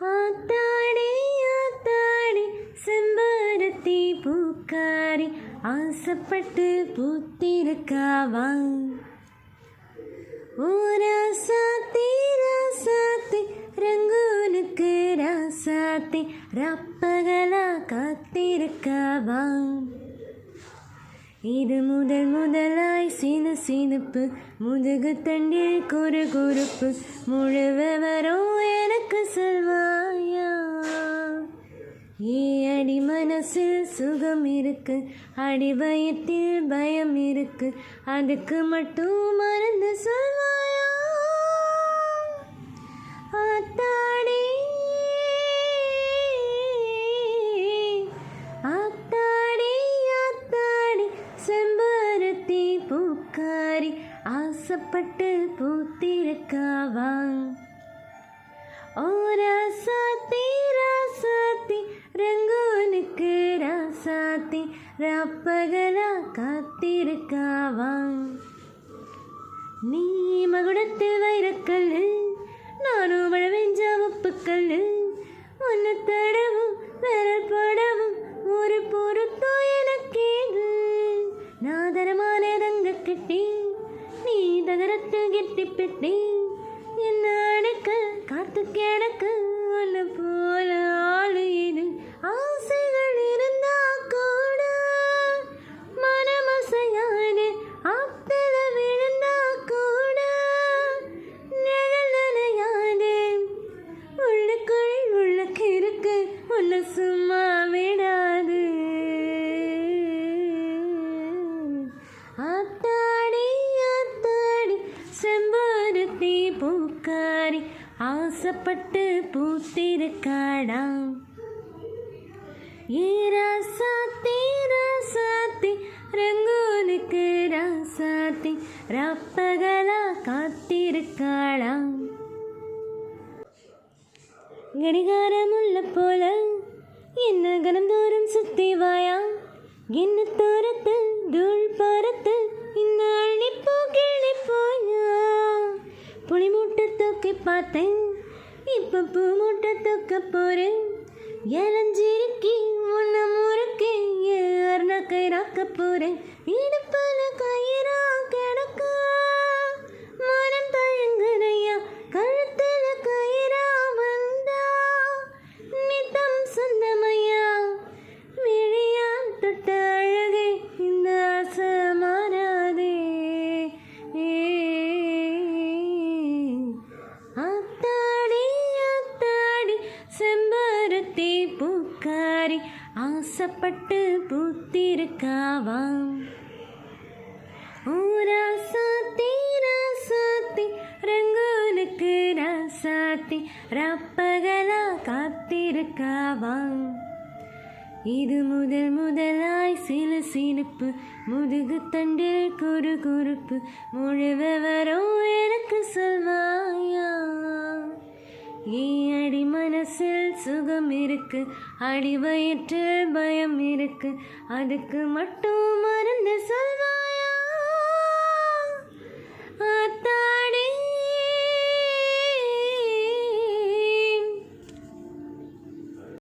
ஆத்தாடி ஆத்தாடி செம்பருத்தி பூக்காரி ஆசைப்பட்டு பூத்திருக்காவா? ஊராசாத்தி ராசாத்தி ரங்கூனுக்கு ராசாத்தி ரப்பகலா காத்திருக்காவா? இது முதல் முதலாய் சீன சீனுப்பு முதுகு தண்டில் குறு குறுப்பு முழு விவரம் எனக்கு செல்வாயா? ஏ அடி மனசில் சுகம் இருக்கு அடி பயத்தில் பயம் இருக்கு அதுக்கு மட்டும் மறந்து சொல்வாயா? ஆத்தாடி மாதிரி ஆசைப்பட்டு பூத்திருக்காவா ஓ ராசாத்தி ராசாத்தி ரங்கோனுக்கு ராசாத்தி ராப்பகலா காத்திருக்காவா நீ மகுடத்தில் வைரக்கல் நானும் மழை வெஞ்ச உப்புக்கல்லு ஒன்று தடவும் விரல் போட பெட்டி என்ன அடக்க காத்து கிடக்க. ஒன்று போல ஆளு இது ஆசைகள் இருந்தா கூட. மனமசையான ஆப்தல விழுந்தா கூட. நிழல் நனையாது. உள்ளுக்குள் உள்ளக்கு இருக்கு. உன்னை சும்மா ஆசைப்பட்டு பூத்திருக்காடா ஏ ராசாத்தி ராசாத்தி ராசாத்தி ரப்பகலா காத்திருக்காளா கடிகாரம் உள்ள போல என்ன கணம் கணந்தோறும் சுத்தி வாயா என்ன தோரத்து தூள் பறத்து இந்த தூக்கி பார்த்தேன். இப்ப பூ மூட்டை தூக்க போகிறேன் இளஞ்சிருக்கி உன்ன முறுக்கி ஏர்ன ராக்க போறேன். இடுப்பல கயிறா காயே ஆசைப்பட்டு பூத்திருக்காவாம். ஓ ராசாத்தி ராசாத்தி ரங்கோனுக்கு ராசாத்தி ரப்பகலா காத்திருக்காவாம். இது முதல் முதலாய் சில சினுப்பு முதுகு தண்டில் குறு குறுப்பு முழு என மனசில் இருக்கு. அடி பயம் இருக்கு. அதுக்கு மட்டும் மருந்து சொல்வா?